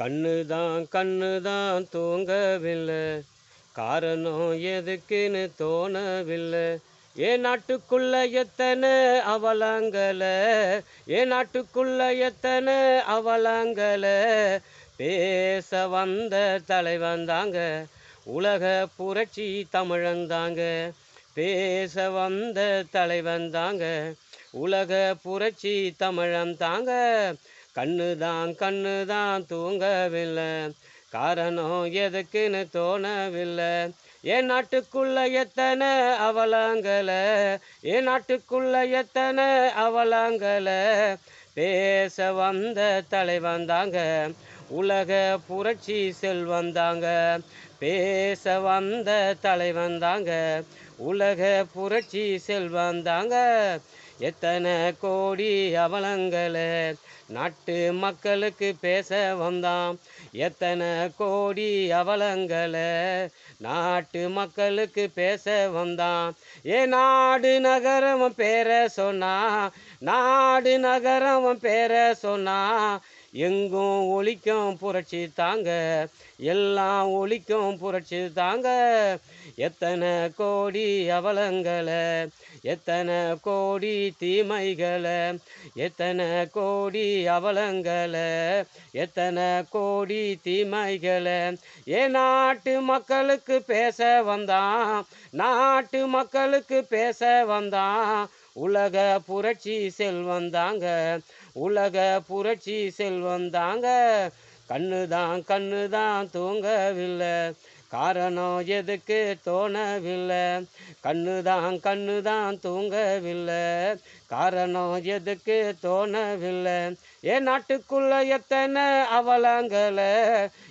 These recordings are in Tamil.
கண்ணு தான் கண்ணு தான் தூங்கவில்லை. காரணம் எதுக்குன்னு தோணவில்லை. ஏன் நாட்டுக்குள்ள எத்தனை அவலங்களை ஏன் நாட்டுக்குள்ள எத்தனை அவலங்களை பேச வந்த தலைவன் தாங்க. உலக புரட்சி தமிழந்தாங்க பேச வந்த தலைவன் தாங்க. உலக புரட்சி தமிழன் தாங்க. கண்ணு தான் கண்ணு தான் தூங்கவில்லை. காரணம் எதுக்குன்னு தோணவில்லை. என் நாட்டுக்குள்ள எத்தனை அவலங்கல என் நாட்டுக்குள்ள எத்தனை அவலங்கல பேச வந்த தலைவன் தாங்க. உலக புரட்சி செல்வந்தாங்க பேச வந்த தலைவன் தாங்க. உலக புரட்சி செல்வந்தாங்க எத்தனை கோடி அவலங்களை. நாட்டு மக்களுக்கு பேச வந்தான் எத்தனை கோடி அவலங்களை. நாட்டு மக்களுக்கு பேச வந்தான் ஏ நாடு நகரம் பேர சொன்னா. நாடு நகரம் பேர சொன்னா. எங்கும் ஒழிக்கும் புரட்சி தாங்க எல்லாம் ஒழிக்கும் புரட்சி தாங்க. எத்தனை கோடி அவலங்களை எத்தனை கோடி தீமைகளை எத்தனை கோடி அவலங்களை எத்தனை கோடி தீமைகளை. ஏ நாட்டு மக்களுக்கு பேச வந்தான் நாட்டு மக்களுக்கு பேச வந்தான் உலக புரட்சி செல்வந்தாங்க. உலக புரட்சி செல்வந்தாங்க. கண்ணு தான் கண்ணு தான் தூங்கவில்லை. காரணம் எதுக்கு தோணவில்லை? கண்ணு தான் கண்ணு தான் தூங்கவில்லை. காரணம் எதுக்கு தோணவில்லை? என் நாட்டுக்குள்ள எத்தனை அவலங்களை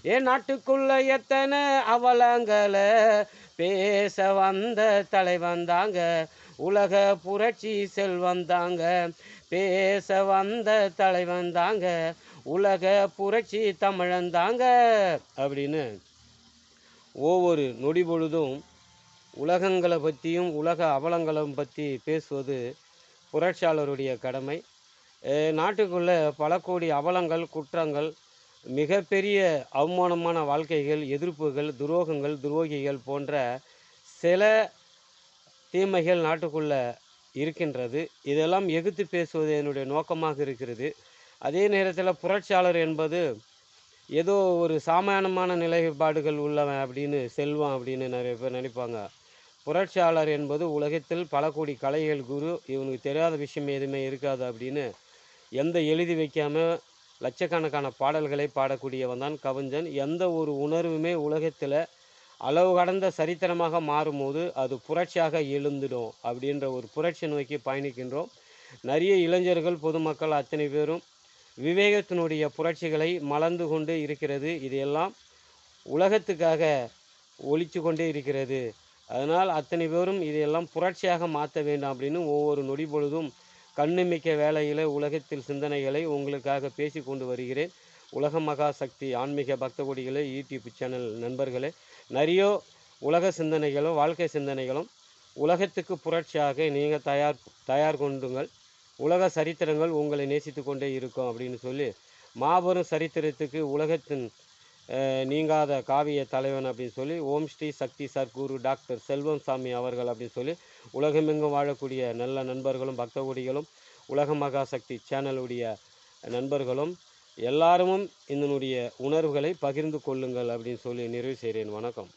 என் நாட்டுக்குள்ள எத்தனை அவலங்களை பேச வந்த தலைவந்தாங்க. உலக புரட்சி செல்வன் தாங்க. பேச வந்த தலைவன் தாங்க. உலக புரட்சி தமிழன் தாங்க. அப்படின்னு ஒவ்வொரு நொடி பொழுதும் உலகங்களை பற்றியும் உலக அவலங்களும் பற்றி பேசுவது புரட்சியாளருடைய கடமை. நாட்டுக்குள்ளே நாட்டுக்குள்ள பல கோடி அவலங்கள் குற்றங்கள் மிகப்பெரிய அவமானமான வாழ்க்கைகள் எதிர்ப்புகள் துரோகங்கள் துரோகிகள் போன்ற சில தீமைகள் நாட்டுக்குள்ள இருக்கின்றது. இதெல்லாம் எகுத்து பேசுவது என்னுடைய நோக்கமாக இருக்கிறது. அதே நேரத்தில் புரட்சியாளர் என்பது ஏதோ ஒரு சாமானியமான நிலைப்பாடுகள் உள்ளவன் அப்படின்னு செல்வான் அப்படின்னு நிறைய பேர் நினைப்பாங்க. புரட்சியாளர் என்பது உலகத்தில் பல கோடி கலைகள் குரு இவனுக்கு தெரியாத விஷயம் எதுவுமே இருக்காது அப்படின்னு எந்த எழுதி வைக்காம லட்சக்கணக்கான பாடல்களை பாடக்கூடியவன் தான் கவிஞன். எந்த ஒரு உணர்வுமே உலகத்தில் அளவு கடந்த சரித்திரமாக மாறும்போது அது புரட்சியாக எழுந்துடும் அப்படின்ற ஒரு புரட்சி நோக்கி பயணிக்கின்றோம். நிறைய இளைஞர்கள் பொதுமக்கள் அத்தனை பேரும் விவேகத்தினுடைய புரட்சிகளை மலர்ந்து கொண்டு இருக்கிறது. இதையெல்லாம் உலகத்துக்காக ஒழித்து கொண்டே இருக்கிறது. அதனால் அத்தனை பேரும் இதையெல்லாம் புரட்சியாக மாற்ற வேண்டாம் அப்படின்னு ஒவ்வொரு நொடி பொழுதும் கண்ணுமிக்க வேலையில் உலகத்தில் சிந்தனைகளை உங்களுக்காக பேசி கொண்டு வருகிறேன். உலக மகா சக்தி ஆன்மீக பக்த கொடிகளே யூடியூப் சேனல் நண்பர்களே நிறைய உலக சிந்தனைகளும் வாழ்க்கை சிந்தனைகளும் உலகத்துக்கு புரட்சியாக நீங்கள் தயார் தயார் கொண்டுங்கள். உலக சரித்திரங்கள் உங்களை நேசித்து கொண்டே இருக்கும் அப்படின்னு சொல்லி மாபெரும் சரித்திரத்துக்கு உலகத்தின் நீங்காத காவிய தலைவன் அப்படின்னு சொல்லி ஓம் ஸ்ரீ சக்தி சர்க்குரு டாக்டர் செல்வம் சாமி அவர்கள் அப்படின்னு சொல்லி உலகமெங்கும் வாழக்கூடிய நல்ல நண்பர்களும் பக்தகுடிகளும் உலக மகா சக்தி சேனலுடைய நண்பர்களும் எல்லாரும் இதனுடைய உணர்வுகளை பகிர்ந்து கொள்ளுங்கள் அப்படின்னு சொல்லி நிறைவு செய்கிறேன். வணக்கம்.